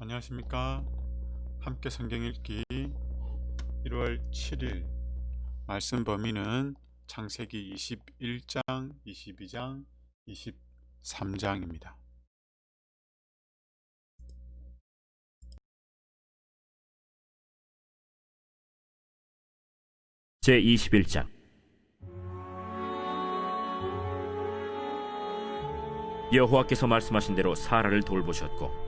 안녕하십니까? 함께 성경 읽기 1월 7일 말씀 범위는 창세기 21장 22장 23장입니다. 제 21장. 여호와께서 말씀하신 대로 사라를 돌보셨고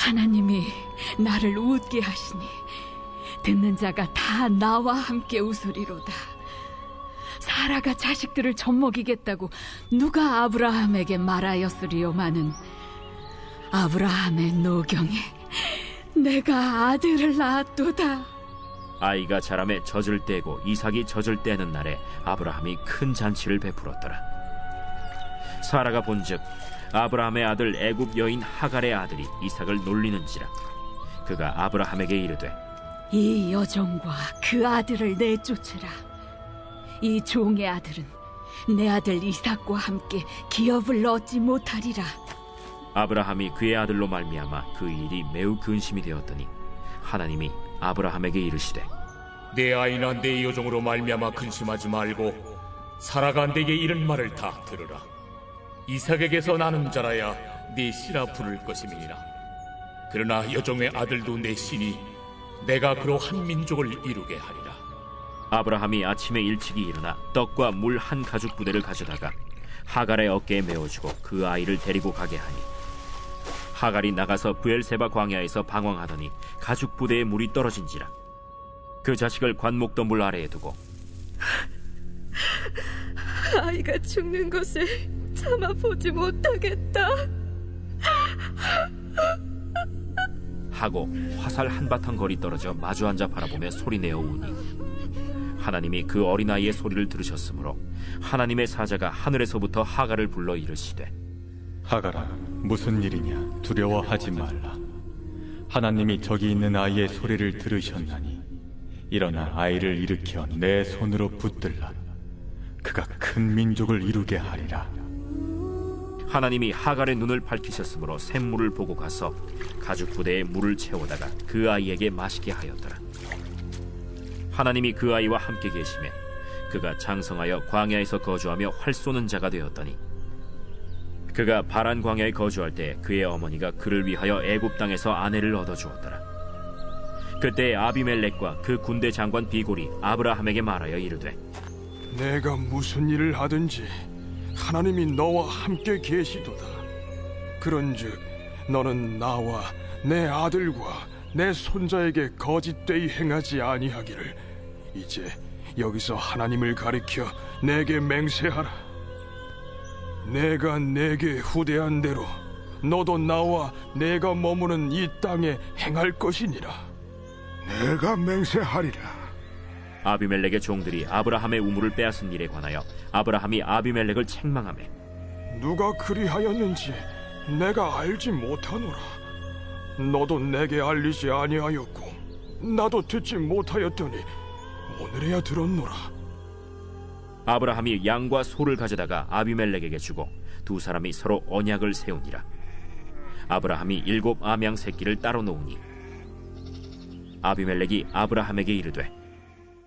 하나님이 나를 웃게 하시니 듣는 자가 다 나와 함께 웃으리로다. 사라가 자식들을 젖먹이겠다고 누가 아브라함에게 말하였으리요마는 아브라함의 노경에 내가 아들을 낳았도다. 아이가 자람에 젖을 떼고 이삭이 젖을 떼는 날에 아브라함이 큰 잔치를 베풀었더라 사라가 본즉 아브라함의 아들 애굽 여인 하갈의 아들이 이삭을 놀리는지라 그가 아브라함에게 이르되 이 여종과 그 아들을 내쫓으라. 이 종의 아들은 내 아들 이삭과 함께 기업을 얻지 못하리라. 아브라함이 그의 아들로 말미암아 그 일이 매우 근심이 되었더니 하나님이 아브라함에게 이르시되 내 아이나 내 여종으로 말미암아 근심하지 말고 내게 이런 말을 다 들으라 이삭에게서 나는 자라야 네 씨라 부를 것임이니라. 그러나 여종의 아들도 내 씨니 내가 그로 한 민족을 이루게 하리라. 아브라함이 아침에 일찍이 일어나 떡과 물 한 가죽 부대를 가져다가 하갈의 어깨에 메어주고 그 아이를 데리고 가게 하니 하갈이 나가서 부엘세바 광야에서 방황하더니 가죽 부대에 물이 떨어진지라. 그 자식을 관목도 물 아래에 두고 아이가 죽는 것을 참아 보지 못하겠다. 하고 화살 한바탕 거리 떨어져 마주 앉아 바라보며 소리내어 우니 하나님이 그 어린아이의 소리를 들으셨으므로 하나님의 사자가 하늘에서부터 하갈을 불러 이르시되 하가라 무슨 일이냐? 두려워하지 말라. 하나님이 저기 있는 아이의 소리를 들으셨나니 일어나 아이를 일으켜 내 손으로 붙들라. 그가 큰 민족을 이루게 하리라 하나님이 하갈의 눈을 밝히셨으므로 샘물을 보고 가서 가죽 부대에 물을 채우다가 그 아이에게 마시게 하였더라. 하나님이 그 아이와 함께 계심에 그가 장성하여 광야에서 거주하며 활 쏘는 자가 되었더니 그가 바란 광야에 거주할 때 그의 어머니가 그를 위하여 애굽 땅에서 아내를 얻어 주었더라. 그때 아비멜렉과 그 군대 장관 비골이 아브라함에게 말하여 이르되 내가 무슨 일을 하든지 하나님이 너와 함께 계시도다. 그런즉 너는 나와 내 아들과 내 손자에게 거짓되이 행하지 아니하기를 이제 여기서 하나님을 가리켜 내게 맹세하라. 내가 내게 후대한 대로 너도 나와 내가 머무는 이 땅에 행할 것이니라. 내가 맹세하리라. 아비멜렉의 종들이 아브라함의 우물을 빼앗은 일에 관하여 아브라함이 아비멜렉을 책망하매 누가 그리하였는지 내가 알지 못하노라. 너도 내게 알리지 아니하였고 나도 듣지 못하였더니 오늘에야 들었노라. 아브라함이 양과 소를 가져다가 아비멜렉에게 주고 두 사람이 서로 언약을 세우니라. 아브라함이 일곱 암양 새끼를 따로 놓으니 아비멜렉이 아브라함에게 이르되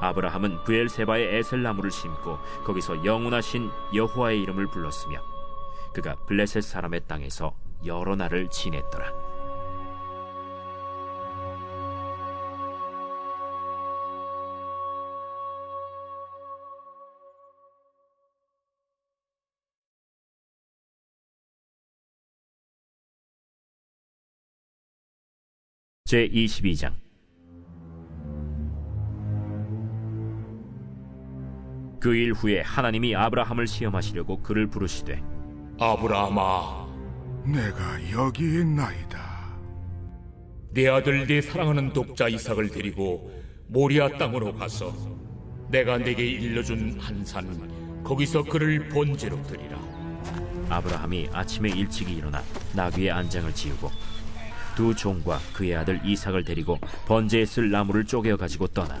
아브라함은 부엘세바의 에셀나무를 심고 거기서 영원하신 여호와의 이름을 불렀으며 그가 블레셋 사람의 땅에서 여러 날을 지냈더라. 제22장 그 일 후에 하나님이 아브라함을 시험하시려고 그를 부르시되 아브라함아, 내가 여기 있나이다. 내 아들 내 사랑하는 독자 이삭을 데리고 모리아 땅으로 가서 내가 내게 일러준 한 산 거기서 그를 번제로 드리라. 아브라함이 아침에 일찍이 일어나 나귀의 안장을 지우고 두 종과 그의 아들 이삭을 데리고 번제에 쓸 나무를 쪼개어 가지고 떠나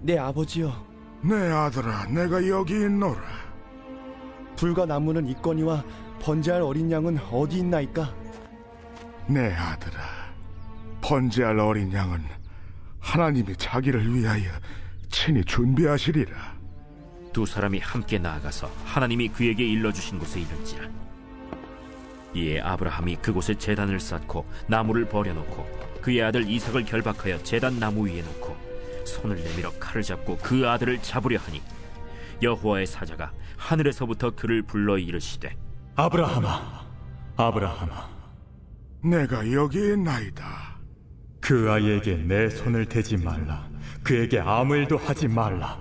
내 아버지여 내 아들아, 내가 여기 있노라. 불과 나무는 있거니와 번제할 어린 양은 어디 있나이까 내 아들아, 번제할 어린 양은 하나님이 자기를 위하여 친히 준비하시리라. 두 사람이 함께 나아가서 하나님이 그에게 일러주신 곳에 이른지라 이에 아브라함이 그곳에 제단을 쌓고 나무를 버려놓고 그의 아들 이삭을 결박하여 제단 나무 위에 놓고 손을 내밀어 칼을 잡고 그 아들을 잡으려 하니 여호와의 사자가 하늘에서부터 그를 불러 이르시되 아브라함아, 아브라함아, 내가 여기 있나이다. 그 아이에게 내 손을 대지 말라. 그에게 아무 일도 하지 말라.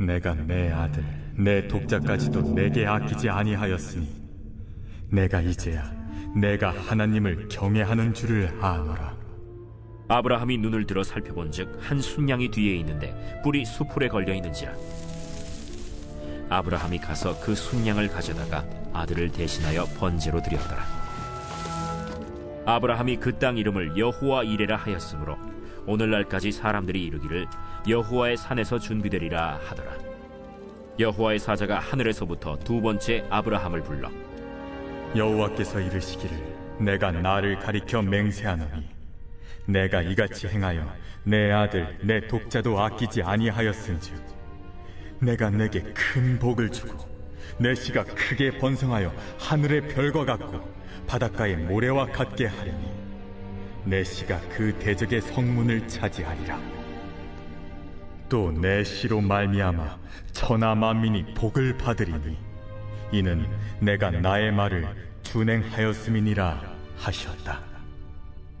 내가 내 아들, 내 독자까지도 내게 아끼지 아니하였으니 내가 이제야 내가 하나님을 경외하는 줄을 아노라. 아브라함이 눈을 들어 살펴본즉 한 순양이 뒤에 있는데 뿔이 수풀에 걸려 있는지라. 아브라함이 가서 그 순양을 가져다가 아들을 대신하여 번제로 드렸더라. 아브라함이 그 땅 이름을 여호와 이레라 하였으므로 오늘날까지 사람들이 이르기를 여호와의 산에서 준비되리라 하더라. 여호와의 사자가 하늘에서부터 두 번째 아브라함을 불러 여호와께서 이르시기를 내가 나를 가리켜 맹세하노니 내가 이같이 행하여 내 아들 내 독자도 아끼지 아니하였은즉 내가 내게 큰 복을 주고 내 씨가 크게 번성하여 하늘의 별과 같고 바닷가의 모래와 같게 하려니 내 씨가 그 대적의 성문을 차지하리라 또 내 씨로 말미암아 천하 만민이 복을 받으리니 이는 내가 나의 말을 준행하였음이니라 하셨다.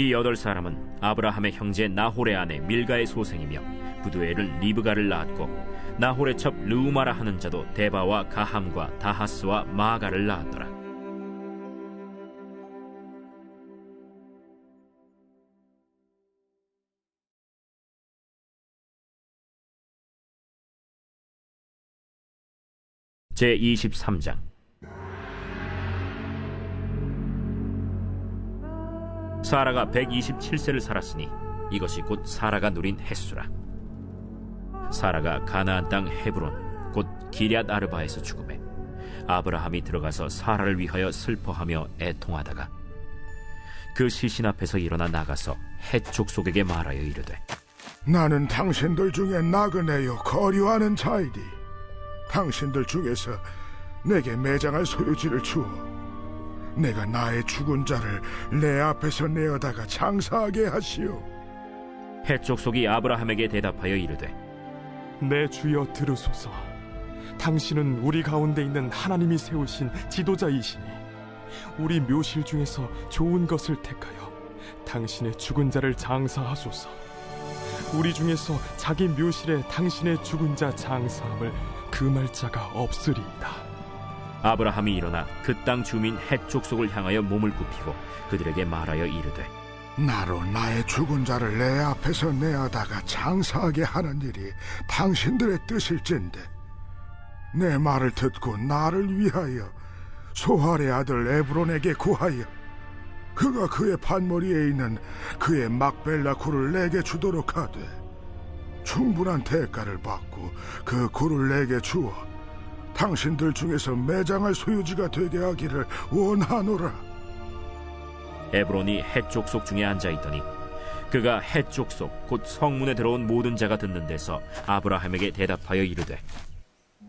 이 여덟 사람은 아브라함의 형제 나홀의 아내 밀가의 소생이며 부두엘은 리브가를 낳았고 나홀의 첩 르우마라 하는 자도 데바와 가함과 다하스와 마가를 낳았더라. 제 23장 사라가 127세를 살았으니 이것이 곧 사라가 누린 햇수라 사라가 가나안 땅 헤브론 곧 기럇 아르바에서 죽음에 아브라함이 들어가서 사라를 위하여 슬퍼하며 애통하다가 그 시신 앞에서 일어나 나가서 헷 족속에게 말하여 이르되 나는 당신들 중에 나그네요 거류하는 자이디. 당신들 중에서 내게 매장할 소유지를 주어 내가 나의 죽은 자를 내 앞에서 내어다가 장사하게 하시오. 헷 족속이 아브라함에게 대답하여 이르되 내 주여 들으소서. 당신은 우리 가운데 있는 하나님이 세우신 지도자이시니 우리 묘실 중에서 좋은 것을 택하여 당신의 죽은 자를 장사하소서. 우리 중에서 자기 묘실에 당신의 죽은 자 장사함을 금할 자가 없으리이다. 아브라함이 일어나 그 땅 주민 헷 족 속을 향하여 몸을 굽히고 그들에게 말하여 이르되 나로 나의 죽은 자를 내 앞에서 내어다가 장사하게 하는 일이 당신들의 뜻일진데 내 말을 듣고 나를 위하여 소할의 아들 에브론에게 구하여 그가 그의 판머리에 있는 그의 막벨라 굴을 내게 주도록 하되 충분한 대가를 받고 그 굴을 내게 주어 당신들 중에서 매장할 소유지가 되게 하기를 원하노라. 에브론이 헷 족속 중에 앉아 있더니 그가 헷 족속 곧 성문에 들어온 모든 자가 듣는 데서 아브라함에게 대답하여 이르되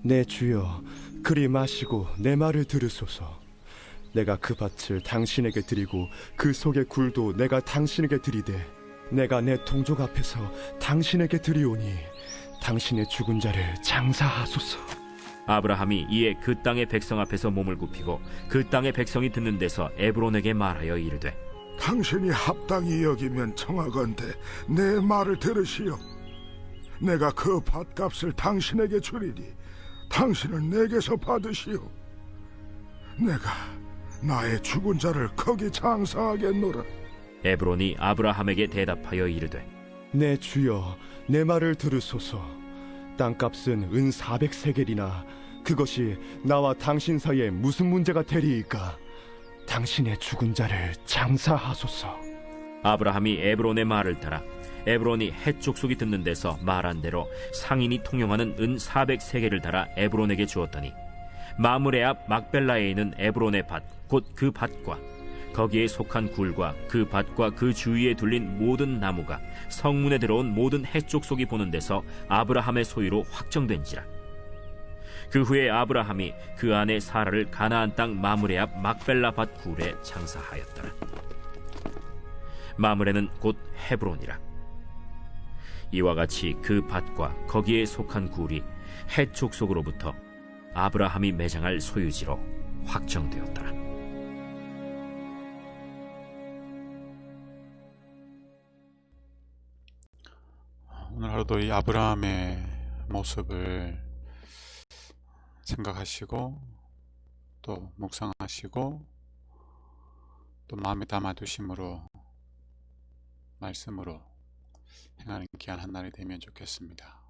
내 주여 그리 마시고 내 말을 들으소서 내가 그 밭을 당신에게 드리고 그 속의 굴도 내가 당신에게 드리되 내가 내 동족 앞에서 당신에게 드리오니 당신의 죽은 자를 장사하소서 아브라함이 이에 그 땅의 백성 앞에서 몸을 굽히고 그 땅의 백성이 듣는 데서 에브론에게 말하여 이르되 당신이 합당히 여기면 청하건대 내 말을 들으시오. 내가 그 밭값을 당신에게 주리니 당신은 내게서 받으시오. 내가 나의 죽은 자를 거기 장사하겠노라. 에브론이 아브라함에게 대답하여 이르되 내 주여 내 말을 들으소서 땅값은 은 400세겔이나 그것이 나와 당신 사이에 무슨 문제가 되리이까? 당신의 죽은 자를 장사하소서. 아브라함이 에브론의 말을 따라 에브론이 헷 족속이 듣는 데서 말한 대로 상인이 통용하는 은 400세겔을 달아 에브론에게 주었더니 마므레 앞 막벨라에 있는 에브론의 밭 곧 그 밭과 거기에 속한 굴과 그 밭과 그 주위에 둘린 모든 나무가 성문에 들어온 모든 헷 족속이 보는 데서 아브라함의 소유로 확정된지라. 그 후에 아브라함이 그 안에 사라를 가나안 땅 마므레 앞 막벨라 밭 굴에 장사하였더라. 마므레는 곧 헤브론이라. 이와 같이 그 밭과 거기에 속한 굴이 헷 족속으로부터 아브라함이 매장할 소유지로 확정되었더라. 오늘 하루도 이 아브라함의 모습을 생각하시고 또 묵상하시고 또 마음에 담아두심으로 말씀으로 행하는 귀한 한 날이 되면 좋겠습니다.